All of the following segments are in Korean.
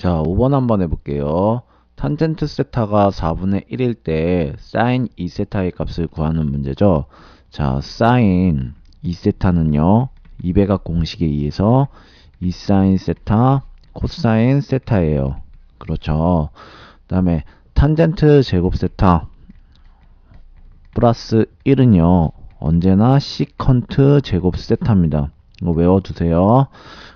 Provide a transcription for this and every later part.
자, 5번 한번 해볼게요. 탄젠트 세타가 4분의 1일 때 사인 2세타의 값을 구하는 문제죠. 자, 사인 2세타는요. 2배각 공식에 의해서 2사인 세타, 코사인 세타예요. 그렇죠. 그 다음에 탄젠트 제곱 세타 플러스 1은요. 언제나 시컨트 제곱 세타입니다. 이거 외워두세요.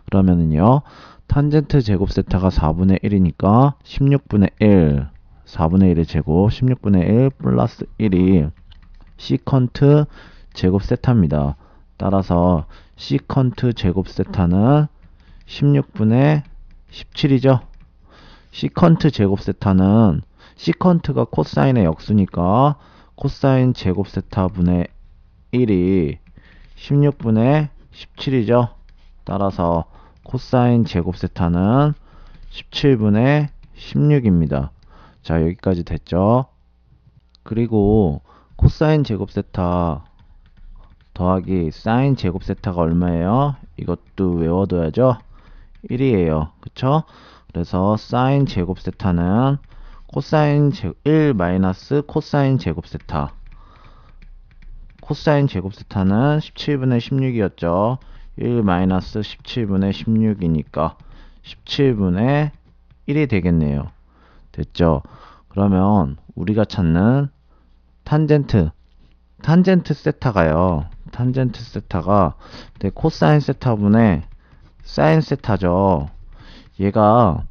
그러면은요. 탄젠트 제곱 세타가 4분의 1이니까 16분의 1 4분의 1의 제곱 16분의 1 플러스 1이 시컨트 제곱 세타입니다. 따라서 시컨트 제곱 세타는 16분의 17이죠. 시컨트 제곱 세타는 시컨트가 코사인의 역수니까 코사인 제곱 세타분의 1이 16분의 17이죠. 따라서 코사인 제곱 세타는 17분의 16입니다. 자, 여기까지 됐죠? 그리고 코사인 제곱 세타 더하기 사인 제곱 세타가 얼마예요? 이것도 외워둬야죠? 1이에요. 그쵸? 그래서 사인 제곱 세타는 코사인 제, 1 마이너스 코사인 제곱 세타 코사인 제곱 세타는 17분의 16이었죠. 1 마이너스 17분의 16이니까 17분의 1이 되겠네요. 됐죠? 그러면 우리가 찾는 탄젠트 탄젠트 세타가요. 탄젠트 세타가 네, 코사인 세타분의 사인 세타죠. 얘가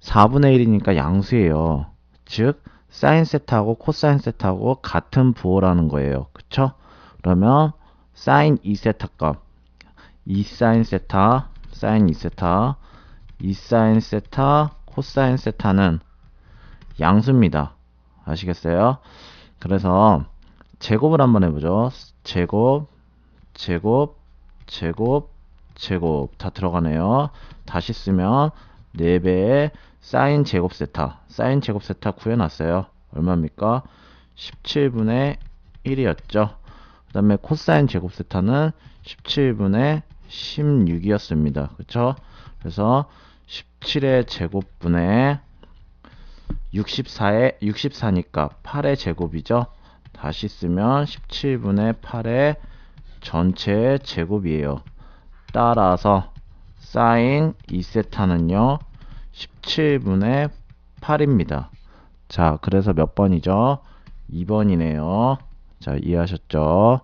4분의 1이니까 양수예요. 즉 사인 세타하고 코사인 세타하고 같은 부호라는 거예요. 그쵸? 그러면 사인 2세타 값 2사인 세타, 사인 2세타, 2사인 세타, 코사인 세타는 양수입니다. 아시겠어요? 그래서 제곱을 한번 해보죠. 제곱, 제곱, 제곱, 제곱 다 들어가네요. 다시 쓰면 4배의 사인 제곱 세타, 사인 제곱 세타 구해놨어요. 얼마입니까? 17분의 1이었죠. 그 다음에 코사인 제곱 세타는 17분의 16이었습니다. 그쵸? 그래서 17의 제곱분의 64의 64니까 8의 제곱이죠. 다시 쓰면 17분의 8의 전체 제곱이에요. 따라서 사인 2세타는요. 17분의 8입니다. 자, 그래서 몇 번이죠? 2번이네요. 자, 이해하셨죠?